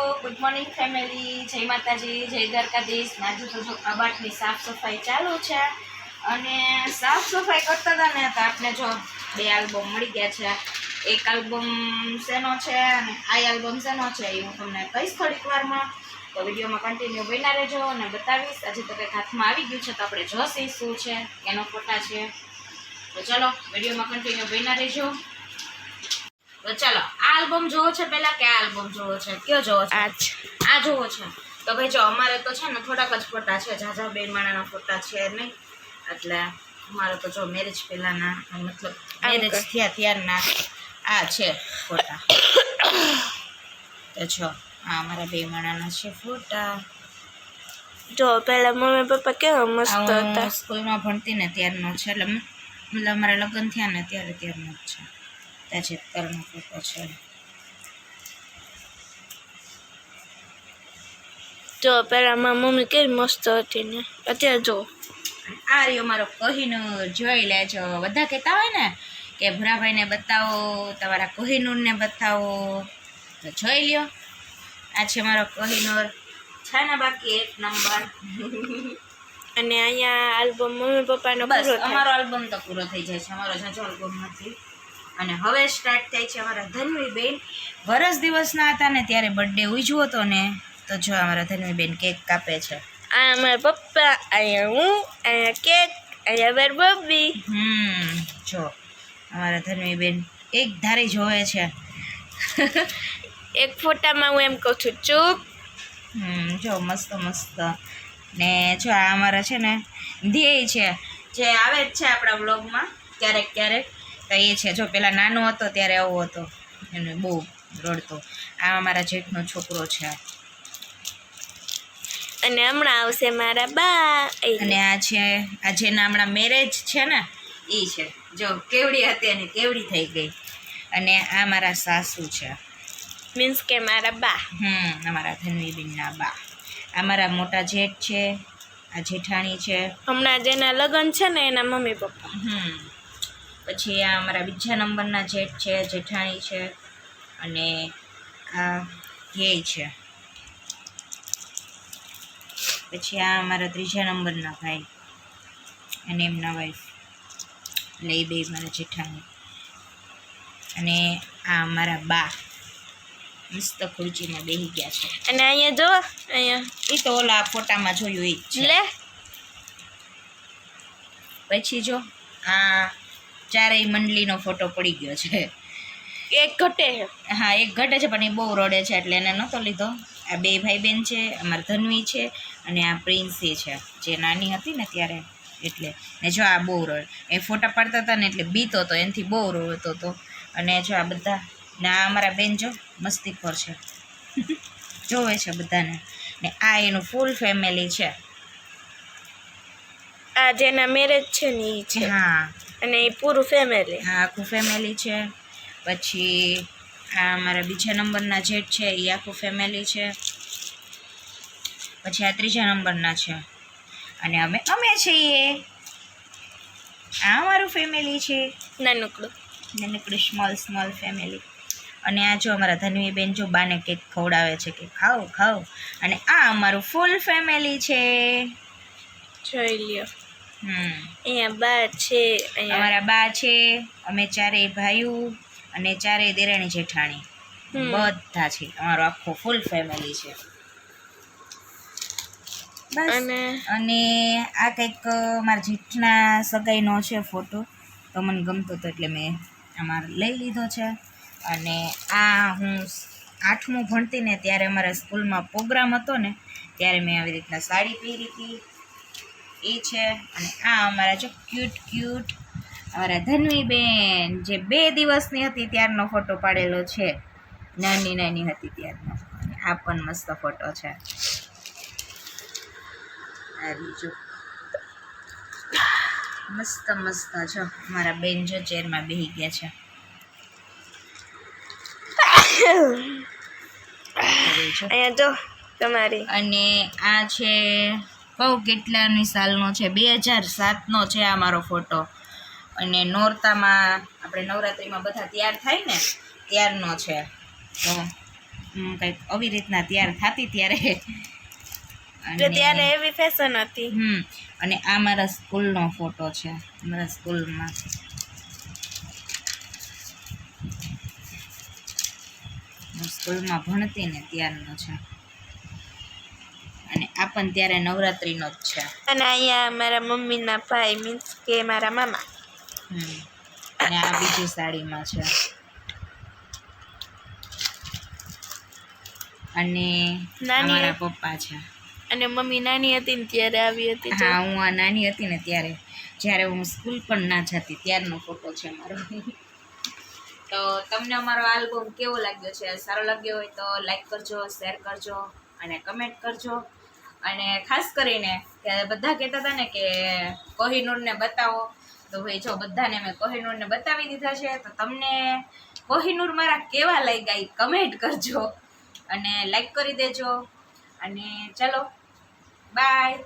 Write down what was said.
Good morning family, જય માતાજી, જય દ્વારકાધીશ. આજુ તો જો કબાટની સાફ સફાઈ ચાલુ છે. અને સાફ સફાઈ કરતા હતા ને તો આપણે જો બે આલ્બમ મળી ગયા છે. એક આલ્બમ શેનો છે અને આ આલ્બમ શેનો છે એ હું તમને કહીશ થોડીક વારમાં. તો વિડીયોમાં કન્ટિન્યુ બન્યા રહેજો અને બતાવીશ. આજે તો કંઈક હાથમાં આવી ગયું છે તો આપણે જોશી શું છે, એનો ફોટા છે. તો ચલો, વિડીયોમાં કન્ટિન્યુ બન્યા રહેજો. તો ચાલો આ આલ્બમ જોવો છે પહેલા કે આ આલ્બમ જોવો છે? કયો જોવો છે? આજ આ જોવો છે. તો ભાઈ જો અમારે તો છે ને થોડાક જ ફોટા છે ઝાઝા બે માણાના ફોટા છે નહીં? એટલે અમારે તો જો મેરેજ પહેલાના મતલબ મેરેજ થયા ત્યારના આ છે ફોટા. તો જો આ અમારા બે માણાના છે ફોટા. જો પેલા મમ્મી પપ્પા કેવા મસ્ત હતા. સ્કૂલમાં ભણતી ને ત્યારનો છે એટલે મતલબ અમારા લગ્ન થયા ને ત્યારે ત્યારનો જ છે. તાજેતરનો ફોટો છે. જો મારી મમ્મી કેવી મસ્ત હતી ને. અત્યારે જો. આ રહ્યો મારો કોહિનૂર. જોઈ લેજો. બધા કહેતા હોય ને કે ભૂરાભાઈને બતાવો તમારા કોહિનૂરને બતાવો. તો જોઈ લ્યો. આ છે મારો કોહિનૂર. છે ને બાકી એક નંબર. અને અહીંયા આલ્બમ મમ્મી પપ્પાનો બસ અમારો આલ્બમ તો પૂરો થઈ જાય છે. અમારો જાજો આલ્બમ નથી. અને હવે સ્ટાર્ટ થાય છે અમારા ધન્વીબેન. વરસ દિવસના હતા ને ત્યારે બર્થડે ઉજવો હતો ને તો જો અમારા ધન્વીબેન કેક કાપે છે. આ અમારા પપ્પા અહીંયા હું અહીંયા કેક અહીંયા મારી મમ્મી. હમ જો અમારા ધન્વીબેન એક ધારી જોવે છે. એક ફોટામાં હું એમ કહું છું ચૂપ. હમ જો મસ્ત મસ્ત. ને જો આ અમારા છે ને ધ્યેય છે. જે આવે જ છે આપણા બ્લોગમાં ક્યારેક ક્યારેક. તો એ છે. જો પેલા નાનો હતો ત્યારે આવો હતો. એને બહુ રડતો. આ અમારા જેઠનો છોકરો છે અને હમણાં આવશે મારા બા. અને આ છે આ જેના હમણાં મેરેજ છે ને એ છે. જો કેવડી હતી અને કેવડી થઈ ગઈ. અને આ મારા સાસુ છે. મીન્સ કે મારા બા. હમ અમારા ધનવીબેનના બા. આ મારા મોટા જેઠ છે આ જેઠાણી છે. હમણાં જેના લગ્ન છે ને એના મમ્મી પપ્પા. હમ. પછી આ અમારા બીજા નંબરના જેઠ છે જેઠાણી છે અને આ ધ્યેય છે. પછી આ અમારા ત્રીજા નંબરના ભાઈ અને એમના વાઈફ એટલે એ બે મારા જેઠાણી. અને આ અમારા બા. મસ્ત ખુરચીમાં બેસી ગયા છે. અને અહીંયા જો અહીંયા. એ તો ઓલા ફોટામાં જોયું એ લે. પછી જો આ ચારેય મંડલીનો ફોટો પડી ગયો છે. એક ઘટે છે. હા એક ઘટે છે પણ એ બહુ રડે છે એટલે એને નહોતો લીધો. આ બે ભાઈ બેન છે અમારા ધનવી છે અને આ પ્રિન્સી છે જે નાની હતી ને ત્યારે એટલે. ને જો આ બહુ રડે એ ફોટા પાડતા હતા ને એટલે બીતો હતો એનાથી બહુ રોતો હતો અને જો આ બધા ને આ અમારા બેન જો મસ્તીખોર છે. જોવે છે બધાને. ને આ એનું ફૂલ ફેમિલી છે. આ જેના મેરેજ છે ને એ છે. હા. અને એ પૂરું ફેમિલી આ આખું ફેમિલી છે. પછી આ મારા બીજા નંબરના જેઠ છે એ આખું ફેમિલી છે. પછી આ ત્રીજા નંબરના છે. અને અમે અમે છીએ. આ અમારું ફેમિલી છે. નાનકડું. નાનકડું સ્મોલ સ્મોલ ફેમિલી અને આ જો અમારા ધનવી બેન જો બાને કેક ખવડાવે છે કે ખાઓ ખાઓ. અને આ અમારું ફૂલ ફેમિલી છે. જોઈ લ્યો. અહીંયા બા છે અમારા બા છે અમે ચારેય ભાઈઓ અને ચારેય દેરાણી જેઠાણી. બધા છે. અમારો આખો ફૂલ ફેમિલી છે. બસ. અને? આ કંઈક મારા જેઠના સગાઈનો છે ફોટો તો મને ગમતો હતો એટલે મેં અમારે લઈ લીધો છે. અને આ હું આઠમું ભણતી ને ત્યારે અમારા સ્કૂલમાં પ્રોગ્રામ હતો ને ત્યારે મેં આવી રીતના સાડી પહેરી હતી. એ છે. અને આ અમારા જો ક્યુટ ક્યુટ અમારા ધનવી બેન જે બે દિવસની હતી ત્યારનો ફોટો પાડેલો છે. નાની નાની હતી ત્યારનો. આ પણ મસ્ત ફોટો છે. આ બીજો મસ્ત મસ્ત જો મારા બેન જો ચેરમાં બેહી ગયા છે. અહીંયા જો તમારી. અને આ છે કહું કેટલાની સાલનો છે? બે હજાર સાતનો છે આ મારો ફોટો. અને નોરતામાં આપણે નવરાત્રિમાં બધા તૈયાર થાય ને ત્યારનો છે. તો કંઈક આવી રીતના તૈયાર થતી ત્યારે. ત્યારે એવી ફેશન હતી. હમ અને આ મારા સ્કૂલનો ફોટો છે મારા સ્કૂલમાં. સ્કૂલમાં ભણતી ને ત્યારનો છે. અને આ પણ ત્યારે નવરાત્રિનો જ છે. અને અહીંયા મારા મમ્મીના ભાઈ મીન્સ કે મારા મામા. અને આ બીજી સાડીમાં છે. અને નાની મારા પપ્પા છે. અને મમ્મી નાની હતી ને ત્યારે આવી હતી હા હું આ નાની હતી ને ત્યારે. જ્યારે હું સ્કૂલ પણ ના જતી ત્યારનો ફોટો છે મારો. તો તમને અમારો આલ્બમ કેવો લાગ્યો છે? સારો લાગ્યો હોય તો લાઈક કરજો શેર કરજો અને કમેન્ટ કરજો. અને ખાસ કરીને ત્યારે બધા કહેતા હતા ને કે કોહિનૂરને બતાવો, તો ભાઈ જો બધાને મેં કોહિનૂરને બતાવી દીધા છે, તો તમને કોહિનૂર મારા કેવા લઈ ગઈ કમેન્ટ કરજો અને લાઈક કરી દેજો. અને ચલો બાય